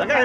लगा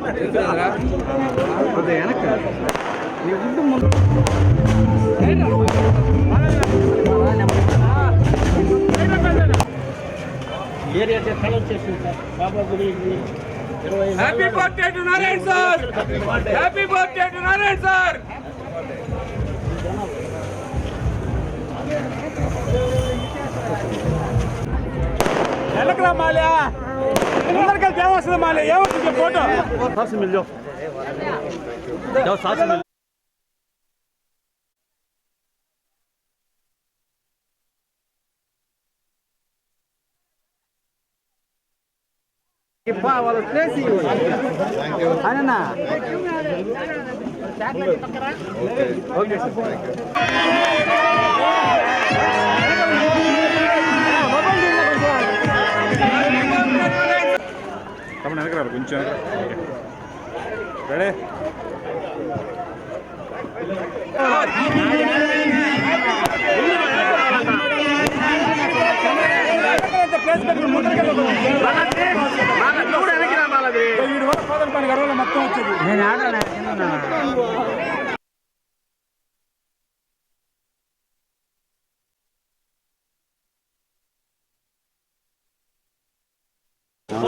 కొద్దిగా వెనక్కి రా అన్న. కొద్దిగా వెనక్కి రా. నీ ముందు ముందు happy birthday to Narayana sir happy birthday to Narayana sir ఎలకరా మాల్యా ముందరికెళ్ళి తేవాల్సింది మళ్ళీ ఏమవుతుంది photo Sakshi mill Sakshi mill వాళ్ళ ప్లేస్ అన్న ఓకే తమ్ముడు వెనకరా కొంచెం రెడీ? నేను ఆడాలి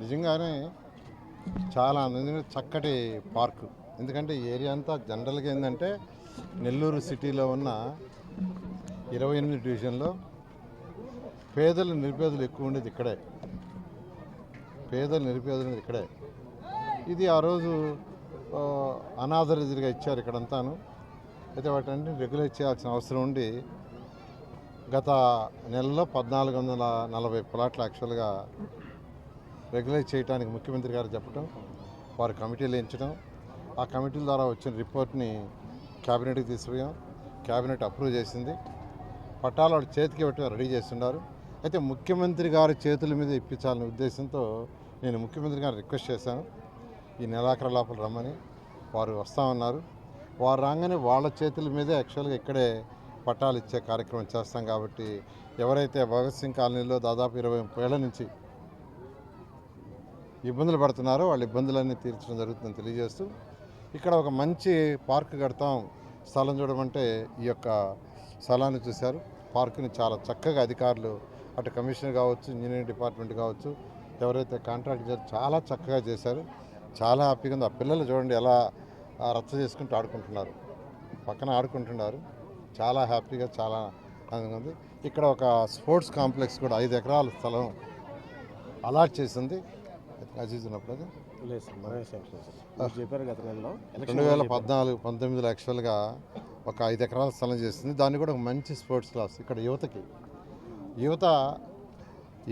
నిజంగానే చాలా అందంగా చక్కటి పార్కు. ఎందుకంటే ఈ ఏరియా అంతా జనరల్గా ఏంటంటే నెల్లూరు సిటీలో ఉన్న ఇరవై ఎనిమిది డివిజన్లో పేదలు నిరుపేదలు ఎక్కువ ఉండేది ఇక్కడే. పేదలు నిరుపేదలు ఉండేది ఇక్కడే. ఇది ఆ రోజు ఆ, ఇచ్చారు ఇక్కడంతాను. అయితే వాటిని రెగ్యులేట్ చేయాల్సిన అవసరం ఉండి గత నెలలో పద్నాలుగు వందల నలభై ప్లాట్లు యాక్చువల్గా రెగ్యులైజ్ చేయడానికి ముఖ్యమంత్రి గారు చెప్పడం వారు కమిటీలు ఎంచడం ఆ కమిటీల ద్వారా వచ్చిన రిపోర్ట్ని క్యాబినెట్కి తీసుకుపోయాం. క్యాబినెట్ అప్రూవ్ చేసింది. పట్టాలు వాడు చేతికి పెట్టి రెడీ చేస్తున్నారు. అయితే ముఖ్యమంత్రి గారి చేతుల మీద ఇప్పించాలనే ఉద్దేశంతో నేను ముఖ్యమంత్రి గారిని రిక్వెస్ట్ చేశాను. ఈ నెలాఖరు లోపల రమ్మని వారు వస్తామన్నారు. వారు రాగానే వాళ్ళ చేతుల మీదే యాక్చువల్గా ఇక్కడే పట్టాలు ఇచ్చే కార్యక్రమం చేస్తాం కాబట్టి ఎవరైతే భగత్ సింగ్ కాలనీలో దాదాపు ఇరవై ముప్పై ఏళ్ళ నుంచి ఇబ్బందులు పడుతున్నారో వాళ్ళ ఇబ్బందులన్నీ తీర్చడం జరుగుతుందని తెలియజేస్తూ ఇక్కడ ఒక మంచి పార్క్ కడతాం స్థలం చూడమంటే ఈ యొక్క స్థలాన్ని చూశారు. పార్కుని చాలా చక్కగా అధికారులు అటు కమిషనర్ కావచ్చు ఇంజనీరింగ్ డిపార్ట్మెంట్ కావచ్చు ఎవరైతే కాంట్రాక్ట్ చేశారు చాలా చక్కగా చేశారు. చాలా హ్యాపీగా ఉంది. ఆ పిల్లలు చూడండి ఎలా రచ్చ చేసుకుంటూ ఆడుకుంటున్నారు. పక్కన ఆడుకుంటున్నారు. చాలా హ్యాపీగా చాలా ఆనందంగా ఉంది. ఇక్కడ ఒక స్పోర్ట్స్ కాంప్లెక్స్ కూడా ఐదు ఎకరాల స్థలం అలాట్ చేసింది. అజీజ్ ఉన్నప్పుడు అది. రెండు వేల పద్నాలుగు పంతొమ్మిదిలో యాక్చువల్గా ఒక ఐదు ఎకరాల స్థలం చేసింది. దాన్ని కూడా ఒక మంచి స్పోర్ట్స్ క్లాస్ ఇక్కడ యువతకి. యువత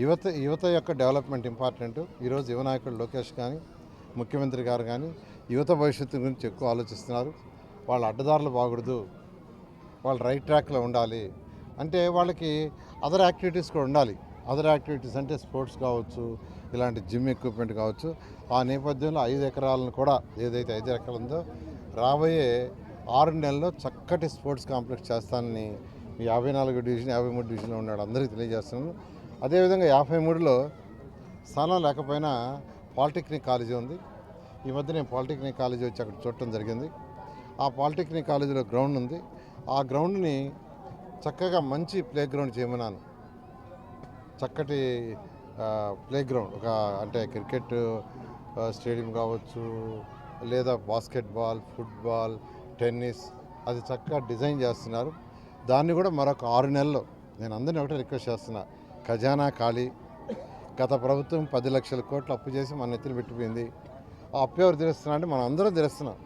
యువత యువత యొక్క డెవలప్మెంట్ ఇంపార్టెంట్. ఈరోజు యువ నాయకుడు లోకేష్ కానీ ముఖ్యమంత్రి గారు కానీ యువత భవిష్యత్తు గురించి ఎక్కువ ఆలోచిస్తున్నారు. వాళ్ళ అడ్డదారులు బాగూడదు. వాళ్ళు రైట్ ట్రాక్లో ఉండాలి. అంటే వాళ్ళకి అదర్ యాక్టివిటీస్ కూడా ఉండాలి. అదర్ యాక్టివిటీస్ అంటే స్పోర్ట్స్ కావచ్చు ఇలాంటి జిమ్ ఎక్విప్మెంట్ కావచ్చు ఆ నేపథ్యంలో ఐదు ఎకరాలను కూడా ఏదైతే ఐదు ఎకరాలు ఉందో రాబోయే ఆరు నెలల్లో చక్కటి స్పోర్ట్స్ కాంప్లెక్స్ చేస్తానని యాభై నాలుగు డివిజన్ యాభై మూడు డివిజన్లో ఉన్నాడు అందరికీ తెలియజేస్తున్నాను. అదేవిధంగా యాభై మూడులో స్థానం లేకపోయినా పాలిటెక్నిక్ కాలేజీ ఉంది. ఈ మధ్య నేను పాలిటెక్నిక్ కాలేజీ వచ్చి అక్కడ చూడటం జరిగింది. ఆ పాలిటెక్నిక్ కాలేజీలో గ్రౌండ్ ఉంది. ఆ గ్రౌండ్ని చక్కగా మంచి ప్లే గ్రౌండ్ చేయమన్నాను. చక్కటి ప్లే గ్రౌండ్ ఒక అంటే క్రికెట్ స్టేడియం కావచ్చు లేదా బాస్కెట్బాల్ ఫుట్బాల్ టెన్నిస్ అది చక్కగా డిజైన్ చేస్తున్నారు. దాన్ని కూడా మరొక ఆరు నెలలు నేను అందరినీ ఒకటే రిక్వెస్ట్ చేస్తున్నా. ఖజానా ఖాళీ. గత ప్రభుత్వం పది లక్షల కోట్లు అప్పు చేసి మన నెత్తిన పెట్టిపోయింది. ఆ అప్పు ఎవరు తీరుస్తున్నా అంటే మనం అందరం తీరుస్తున్నాం.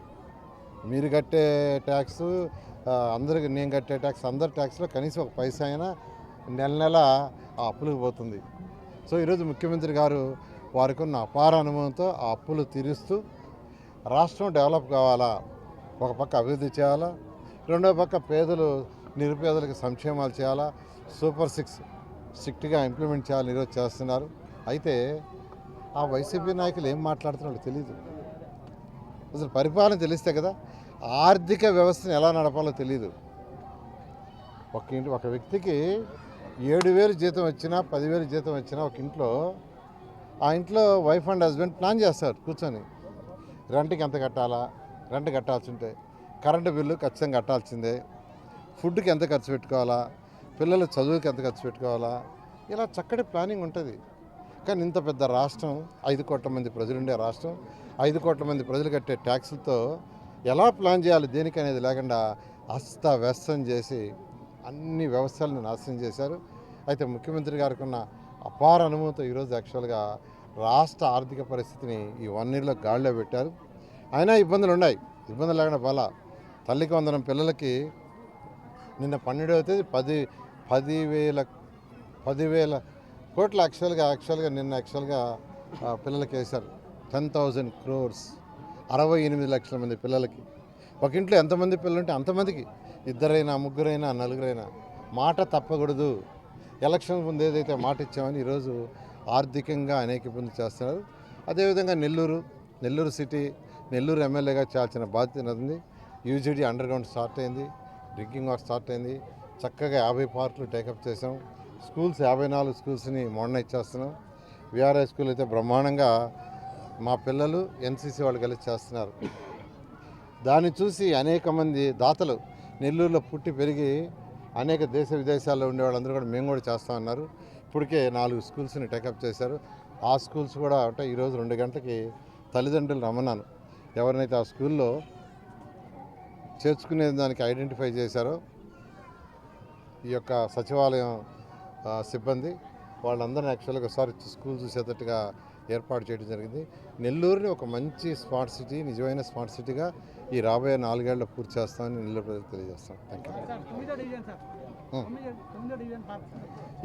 మీరు కట్టే ట్యాక్స్ అందరికి నేను కట్టే ట్యాక్స్ అందరి ట్యాక్స్లో కనీసం ఒక పైసా అయినా నెల నెల ఆ అప్పులకు పోతుంది. సో ఈరోజు ముఖ్యమంత్రి గారు వారికి ఉన్న అపార అనుభవంతో ఆ అప్పులు తీరుస్తూ రాష్ట్రం డెవలప్ కావాలా? ఒక పక్క అభివృద్ధి చేయాలా? రెండో పక్క పేదలు నిరుపేదలకు సంక్షేమాలు చేయాలా? సూపర్ సిక్స్ స్ట్రిక్ట్గా ఇంప్లిమెంట్ చేయాలని ఈరోజు చేస్తున్నారు. అయితే ఆ వైసీపీ నాయకులు ఏం మాట్లాడుతున్నారో తెలియదు అసలు పరిపాలన తెలిస్తే కదా ఆర్థిక వ్యవస్థను ఎలా నడపాలో తెలియదు ఒక ఇంటి ఒక వ్యక్తికి ఏడు వేలు జీతం వచ్చినా పదివేలు జీతం వచ్చినా ఒక ఇంట్లో ఆ ఇంట్లో వైఫ్ అండ్ హస్బెండ్ ప్లాన్ చేస్తారు కూర్చొని. రెంట్కి ఎంత కట్టాలా? రెంట్ కట్టాల్సి ఉంటే కరెంటు బిల్లు ఖచ్చితంగా కట్టాల్సిందే. ఫుడ్కి ఎంత ఖర్చు పెట్టుకోవాలా? పిల్లల చదువుకి ఎంత ఖర్చు పెట్టుకోవాలా? ఇలా చక్కటి ప్లానింగ్ ఉంటుంది. కానీ ఇంత పెద్ద రాష్ట్రం ఐదు కోట్ల మంది ప్రజలుండే రాష్ట్రం ఐదు కోట్ల మంది ప్రజలు కట్టే ట్యాక్సులతో ఎలా ప్లాన్ చేయాలి దేనికి అనేది లేకుండా అస్తవ్యస్తం చేసి అన్ని వ్యవస్థలను నాశనం చేశారు. అయితే ముఖ్యమంత్రి గారికి ఉన్న అపార అనుభవంతో ఈరోజు యాక్చువల్గా రాష్ట్ర ఆర్థిక పరిస్థితిని ఈ వన్ ఇయర్లో గాడిలో పెట్టారు. అయినా ఇబ్బందులు ఉన్నాయి. ఇబ్బందులు లేకుండా బల తల్లికి వందనం పిల్లలకి నిన్న పన్నెండవ తేదీ పది పదివేల పదివేల కోట్ల యాక్చువల్గా యాక్చువల్గా నిన్న యాక్చువల్గా పిల్లలకి వేశారు టెన్ థౌజండ్ క్రోర్స్. అరవై ఎనిమిది లక్షల మంది పిల్లలకి. ఒక ఇంట్లో ఎంతమంది పిల్లలు ఉంటే అంతమందికి. ఇద్దరైనా ముగ్గురైనా నలుగురైనా మాట తప్పకూడదు. ఎలక్షన్ ముందు ఏదైతే మాట ఇచ్చామని ఈరోజు ఆర్థికంగా అనేక ఇబ్బంది చేస్తున్నారు. అదేవిధంగా నెల్లూరు నెల్లూరు సిటీ నెల్లూరు ఎమ్మెల్యేగా చేయాల్సిన బాధ్యత ఉంది యూజీడీ అండర్ గ్రౌండ్ స్టార్ట్ అయింది. డ్రింకింగ్ వాటర్ స్టార్ట్ అయింది. చక్కగా యాభై పార్కులు టేకప్ చేసాం స్కూల్స్ యాభై నాలుగు స్కూల్స్ని మోడనైజ్ చేస్తున్నాం. విఆర్ఐ స్కూల్ అయితే బ్రహ్మాండంగా మా పిల్లలు ఎన్సీసీ వాళ్ళు కలిసి చేస్తున్నారు. దాన్ని చూసి అనేక మంది దాతలు నెల్లూరులో పుట్టి పెరిగి అనేక దేశ విదేశాల్లో ఉండే వాళ్ళందరూ కూడా మేము కూడా చేస్తామన్నారు ఇప్పటికే నాలుగు స్కూల్స్ని టేకప్ చేశారు. ఆ స్కూల్స్ కూడా అంటే ఈరోజు రెండు గంటలకి తల్లిదండ్రులు రమ్మన్నాను ఎవరినైతే ఆ స్కూల్లో చేర్చుకునే దానికి ఐడెంటిఫై చేశారో ఈ యొక్క సచివాలయం సిబ్బంది వాళ్ళందరినీ యాక్చువల్గా ఒకసారి స్కూల్ చూసేటట్టుగా ఏర్పాటు చేయడం జరిగింది. నెల్లూరుని ఒక మంచి స్మార్ట్ సిటీ నిజమైన స్మార్ట్ సిటీగా ఈ రాబోయే నాలుగేళ్ళలో పూర్తి చేస్తామని నెల్లూరు ప్రజలకు తెలియజేస్తాం. Thank you park sir.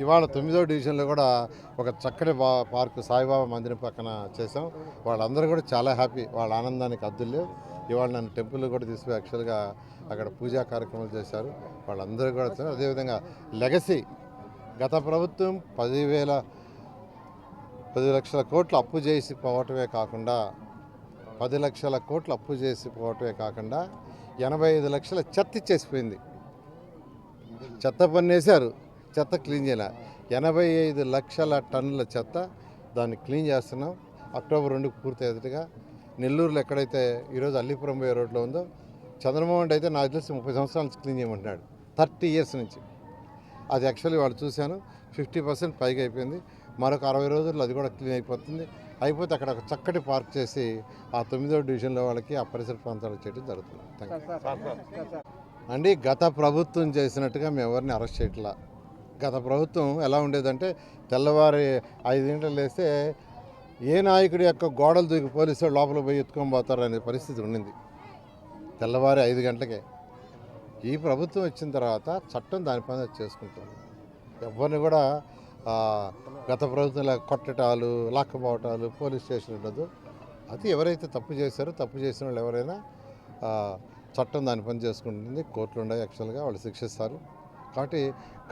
ఇవాళ తొమ్మిదో డివిజన్లో కూడా ఒక చక్కటి బా పార్కు సాయిబాబా మందిరం పక్కన చేసాం వాళ్ళందరూ కూడా చాలా హ్యాపీ. వాళ్ళ ఆనందానికి అద్దులు ఇవాళ నన్ను టెంపుల్ కూడా తీసుకుని యాక్చువల్గా అక్కడ పూజా కార్యక్రమాలు చేశారు. వాళ్ళందరూ కూడా. అదేవిధంగా లెగసీ గత ప్రభుత్వం పదివేల పది లక్షల కోట్లు అప్పు చేసి పోవటమే కాకుండా పది లక్షల కోట్లు అప్పు చేసి పోవటమే కాకుండా ఎనభై ఐదు లక్షల చెత్త ఇచ్చేసిపోయింది. చెత్త పన్నేశారు చెత్త క్లీన్ చేయాలి. ఎనభై ఐదు లక్షల టన్నుల చెత్త దాన్ని క్లీన్ చేస్తున్నాం. అక్టోబర్ రెండుకు పూర్తి అయ్యేట్టుగా నెల్లూరులో ఎక్కడైతే ఈరోజు అల్లిపురం పోయే రోడ్లో ఉందో చంద్రమోహన్ అయితే నాకు తెలిసి ముప్పై సంవత్సరాల నుంచి క్లీన్ చేయమంటున్నాడు. థర్టీ ఇయర్స్ నుంచి. అది యాక్చువల్లీ వాళ్ళు చూశాను ఫిఫ్టీ పర్సెంట్ పైగా అయిపోయింది. మరొక అరవై రోజుల్లో అది కూడా క్లీన్ అయిపోతుంది. అయిపోతే అక్కడ ఒక చక్కటి పార్క్ చేసి ఆ తొమ్మిదో డివిజన్లో వాళ్ళకి ఆ పరిసర ప్రాంతాలకు చేయడం జరుగుతుంది. అండి గత ప్రభుత్వం చేసినట్టుగా మేము ఎవరిని అరెస్ట్ చేయట్లా? గత ప్రభుత్వం ఎలా ఉండేదంటే తెల్లవారి ఐదు గంటలు లేస్తే ఏ నాయకుడి యొక్క గోడలు దూకి పోలీసు లోపల పోయి ఎత్తుకొని పోతారు అనే పరిస్థితి ఉండింది. తెల్లవారి ఐదు గంటలకే. ఈ ప్రభుత్వం వచ్చిన తర్వాత చట్టం దాని పని చేసుకుంటుంది. ఎవరిని కూడా గత ప్రభుత్వంలో కొట్టటాలు లాక్కుపోవటాలు పోలీస్ స్టేషన్ ఉండదు. అది ఎవరైతే తప్పు చేశారో తప్పు చేసిన వాళ్ళు ఎవరైనా చట్టం దాని పని చేసుకుంటుంది. కోర్టులు ఉన్నాయి యాక్చువల్గా వాళ్ళు శిక్షిస్తారు. కాబట్టి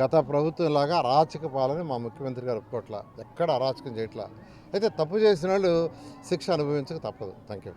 గత ప్రభుత్వం లాగా అరాచక పాలని మా ముఖ్యమంత్రి గారు ఒప్పుకోవట్లా. ఎక్కడ అరాచకం చేయట్లా. అయితే తప్పు చేసిన వాళ్ళు శిక్ష అనుభవించక తప్పదు. Thank you